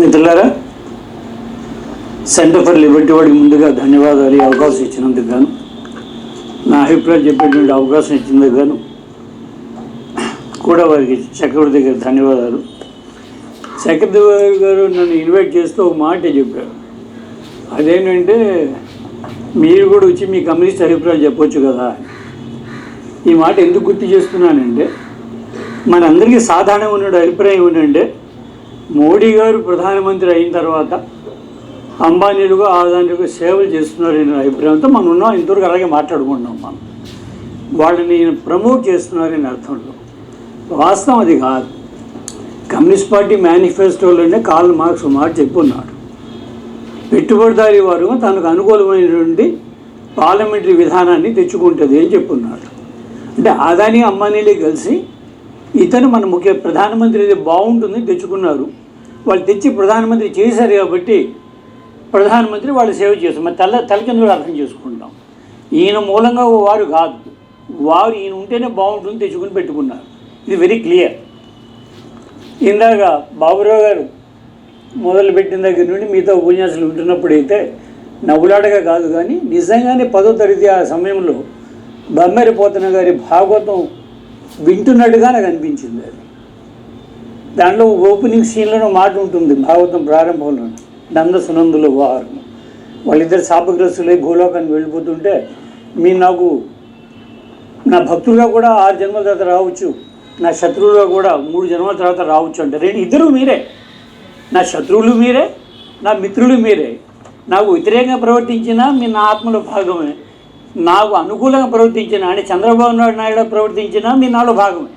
మిత్రులారా centre for Liberty వాడికి ముందుగా ధన్యవాదాలు ఈ అవకాశం ఇచ్చినందుకు గాను. నా అభిప్రాయం చెప్పేటువంటి అవకాశం ఇచ్చినందుకు గాను. కూడా వారికి చక్రవర్తి గారి ధన్యవాదాలు. చక్రవర్తి గారు నన్ను ఇన్వైట్ చేస్తూ ఒక మాట చెప్పారు. అదేంటంటే మీరు కూడా వచ్చి మీ కమ్యూనిస్ట్ అభిప్రాయాలు చెప్పొచ్చు కదా. ఈ మాట ఎందుకు గుర్తు చేస్తున్నానంటే మనందరికీ సాధారణంగా ఉన్న అభిప్రాయం ఏంటంటే మోడీ గారు ప్రధానమంత్రి అయిన తర్వాత అంబానీలుగా ఆదానిగా సేవలు చేస్తున్నారు అనే అభిప్రాయంతో మనం ఉన్నాం. ఇంతవరకు అలాగే మాట్లాడుకుంటున్నాం మనం. వాళ్ళని ప్రమోట్ చేస్తున్నారనే అర్థంలో. వాస్తవం అది కాదు. కమ్యూనిస్ట్ పార్టీ మేనిఫెస్టోలోనే కార్ల్ మార్క్స్ మాట చెప్పున్నాడు. పెట్టుబడిదారి వారు తనకు అనుకూలమైనటువంటి పార్లమెంటరీ విధానాన్ని తెచ్చుకుంటుంది అని చెప్పున్నాడు. అంటే ఆదాని అంబానీలే కలిసి ఇతను మన ముఖ్య ప్రధానమంత్రి అయితే బాగుంటుంది తెచ్చుకున్నారు. వాళ్ళు తెచ్చి ప్రధానమంత్రి చేశారు కాబట్టి ప్రధానమంత్రి వాళ్ళు సేవ చేస్తారు. మరి తల తలకిందులు అర్థం చేసుకుంటాం. ఈయన మూలంగా వారు కాదు. వారు ఈయన ఉంటేనే బాగుంటుంది తెచ్చుకుని పెట్టుకున్నారు. ఇది వెరీ క్లియర్ ఇందాక బాబురావు గారు మొదలుపెట్టిన దగ్గర నుండి మిగతా ఉపన్యాసాలు వింటున్నప్పుడైతే నవ్వులాడగా కాదు కానీ నిజంగానే పదో తరగతి ఆ సమయంలో బమ్మెరిపోతున్న గారి భాగవతం వింటున్నట్టుగా నాకు అనిపించింది అది. దాంట్లో ఓపెనింగ్ సీన్లో మాట ఉంటుంది భాగవతం ప్రారంభంలో. నంద సునందుల వారు. వాళ్ళిద్దరు శాపగ్రస్తులై భూలోకాన్ని వెళ్ళిపోతుంటే మీరు నాకు నా భక్తులుగా కూడా ఆరు జన్మల తర్వాత రావచ్చు నా శత్రువులుగా కూడా మూడు జన్మల తర్వాత రావచ్చు అంటే రెండు ఇద్దరు మీరే. నా శత్రువులు మీరే నా మిత్రులు మీరే. నాకు వ్యతిరేకంగా ప్రవర్తించినా మీ నా ఆత్మలో భాగమే. నాకు అనుకూలంగా ప్రవర్తించిన అంటే చంద్రబాబు నాయుడు నాయుడు ప్రవర్తించినా మీ నాలో భాగమే.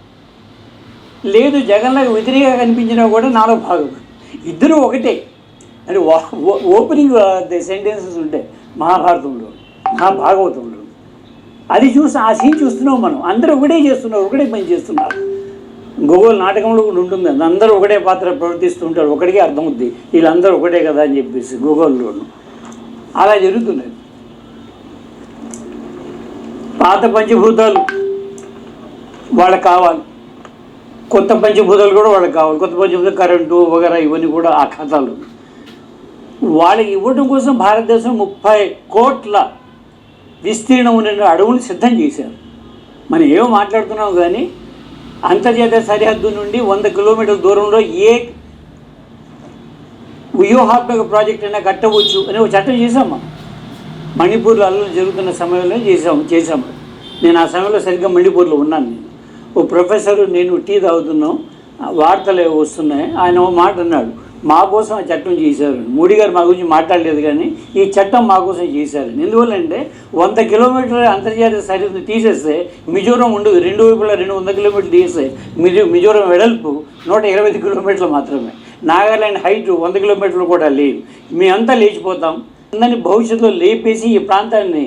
లేదు జగన్లకు వ్యతిరేకంగా కనిపించినా కూడా నాలో భాగం. ఇద్దరు ఒకటే. అంటే ఓపెనింగ్ సెంటెన్సెస్ ఉంటాయి మహాభారతంలో మహాభాగవతంలో. అది చూసి ఆ సీన్ చూస్తున్నాం మనం. అందరూ ఒకటే చేస్తున్నారు ఒకటే పని చేస్తున్నారు. గోగోల్ నాటకంలో కూడా ఉంటుంది. అందరూ ఒకటే పాత్ర ప్రవర్తిస్తుంటారు ఒకటికే అర్థమవుద్ది. వీళ్ళందరూ ఒకటే కదా అని చెప్పేసి గోగోల్లోను. అలా జరుగుతున్నది పాత పంచభూతాలు వాళ్ళకి కావాలి. కొత్త పంచభూతాలు కూడా వాళ్ళకి కావాలి. కొత్త పంచభూతాలు కరెంటు వగరా ఇవన్నీ కూడా ఆ ఖాతాలు వాళ్ళకి ఇవ్వడం కోసం భారతదేశం ముప్పై కోట్ల విస్తీర్ణం ఉన్న అడవులు సిద్ధం చేశారు. మనం ఏమో మాట్లాడుతున్నాం కానీ అంతర్జాతీయ సరిహద్దు నుండి వంద కిలోమీటర్ల దూరంలో ఏ వ్యూహాత్మక ప్రాజెక్ట్ అయినా కట్టవచ్చు అనే ఒక చట్టం చేశాం మనం. మణిపూర్లో అల్లలు జరుగుతున్న సమయంలో చేసాము చేశాము నేను ఆ సమయంలో సరిగ్గా మణిపూర్లో ఉన్నాను నేను. ఓ ప్రొఫెసర్ నేను టీ తాగుతున్నాం. వార్తలు వస్తున్నాయి. ఆయన ఓ మాట అన్నాడు. మా కోసం ఆ చట్టం చేశారు. మోడీ గారు మా గురించి మాట్లాడలేదు కానీ ఈ చట్టం మా కోసం చేశారు. ఎందువల్లంటే వంద కిలోమీటర్ల అంతర్జాతీయ సరిహద్దు తీసేస్తే మిజోరం ఉండదు. రెండు వైపులా రెండు వంద కిలోమీటర్లు తీసేస్తే మిజో మిజోరం వెడల్పు నూట ఇరవై ఐదు కిలోమీటర్లు మాత్రమే. నాగాలాండ్ హైట్ వంద కిలోమీటర్లు కూడా లేదు. మేమంతా లేచిపోతాం. అందరినీ భవిష్యత్తులో లేపేసి ఈ ప్రాంతాన్ని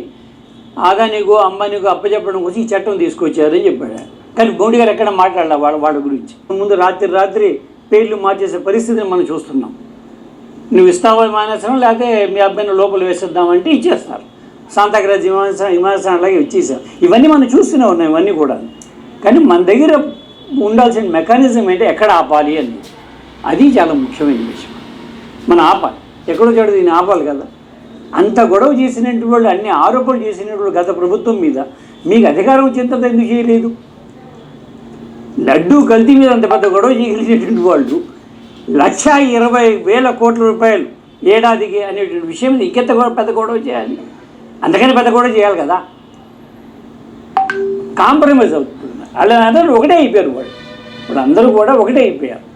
ఆదానికో అంబానీకో అప్పచెప్పడం కోసం ఈ చట్టం తీసుకొచ్చారని చెప్పాడు కానీ గౌండి గారు ఎక్కడ మాట్లాడాల వాళ్ళ వాళ్ళ గురించి? ముందు రాత్రి రాత్రి పేర్లు మార్చేసే పరిస్థితిని మనం చూస్తున్నాం. నువ్వు ఇస్తావా విమానాశ్రయం లేకపోతే మీ అబ్బాయిని లోపల వేసేద్దామంటే ఇచ్చేస్తారు. శాంతాగ్రాజ్ విమానాశ్రయం విమానాశ్రయం అలాగే ఇచ్చేసారు ఇవన్నీ మనం చూస్తూనే ఉన్నాయి ఇవన్నీ కూడా. కానీ మన దగ్గర ఉండాల్సిన మెకానిజం ఏంటి? ఎక్కడ ఆపాలి అని. అది చాలా ముఖ్యమైన విషయం. మనం ఆపాలి. ఎక్కడో చోట దీన్ని ఆపాలి కదా. అంత గొడవ చేసినటువంటి వాళ్ళు అన్ని ఆరోపణలు చేసినటువంటి వాళ్ళు గత ప్రభుత్వం మీద మీకు అధికారం వచ్చేంత ఎందుకు చేయలేదు? లడ్డూ కల్తీ మీద అంత పెద్ద గొడవ చేయగలిగినటువంటి వాళ్ళు లక్ష ఇరవై వేల కోట్ల రూపాయలు ఏడాదికి అనేటువంటి విషయం మీద ఇంకెంత గొడవ పెద్ద గొడవ చేయాలి? అందుకని పెద్ద గొడవ చేయాలి కదా? కాంప్రమైజ్ అవుతుంది అలా అందరూ ఒకటే అయిపోయారు వాళ్ళు. ఇప్పుడు అందరూ కూడా ఒకటే అయిపోయారు.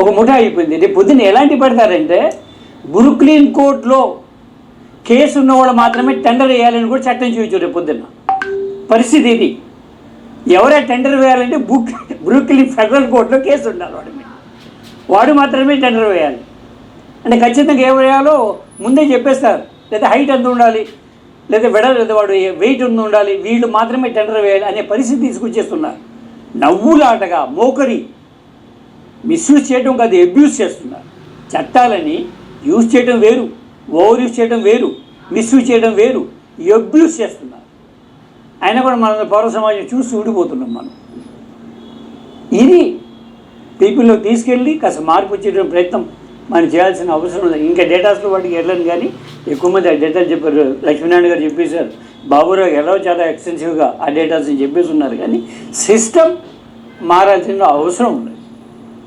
ఒక ముఠా అయిపోయింది. రేపు పొద్దున్న ఎలాంటి పెడతారంటే బ్రుక్లిన్ కోర్టులో కేసు ఉన్న వాళ్ళు మాత్రమే టెండర్ వేయాలని కూడా చట్టం చూపించారు రేపు పొద్దున్న. పరిస్థితి ఇది. ఎవరే టెండర్ వేయాలంటే బుక్ బ్రూక్లిన్ ఫెడరల్ కోర్టులో కేసు ఉండాలి వాడి మీద. వాడు మాత్రమే టెండర్ వేయాలి. అంటే ఖచ్చితంగా ఏం వేయాలో ముందే చెప్పేస్తారు. లేదా హైట్ ఎంత ఉండాలి? లేదా వెడ లేదా వాడు వెయిట్ ఉంది ఉండాలి? వీళ్ళు మాత్రమే టెండర్ వేయాలి అనే పరిస్థితి తీసుకొచ్చేస్తున్నారు. నవ్వులాటగా మోకరి మిస్యూజ్ చేయడం కాదు అబ్యూస్ చేస్తున్నారు. చట్టాలని యూజ్ చేయడం వేరు ఓవర్ యూజ్ చేయడం వేరు మిస్యూజ్ చేయడం వేరు అబ్యూస్ చేస్తున్నారు. అయినా కూడా మన పౌర సమాజం చూసి ఊడిపోతున్నాం మనం. ఇది పీపుల్లో తీసుకెళ్ళి కాస్త మార్పు వచ్చే ప్రయత్నం మనం చేయాల్సిన అవసరం ఉంది. ఇంకా డేటాస్లో వాటికి వెళ్ళను కానీ ఎక్కువ మంది ఆ డేటాలు చెప్పారు. లక్ష్మీనారాయణ గారు చెప్పేశారు. బాబురావు ఎలా చాలా ఎక్స్టెన్సివ్గా ఆ డేటాస్ని చెప్పేసి ఉన్నారు కానీ సిస్టమ్ మారాల్సిన అవసరం ఉంది.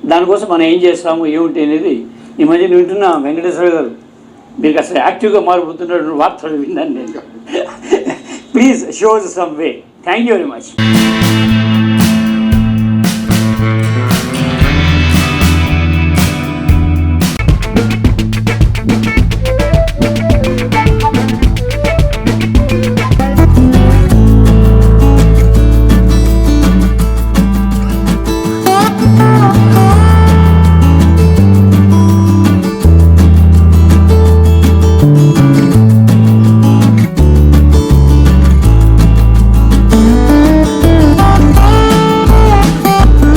దానికోసం మనం ఏం చేస్తాము ఏమిటి అనేది ఈ మధ్య వింటున్న వెంకటేశ్వర గారు. మీకు అసలు యాక్టివ్గా మారిపోతున్నారు వార్తలు విన్నాను నేను. Please show us some way. Thank you very much.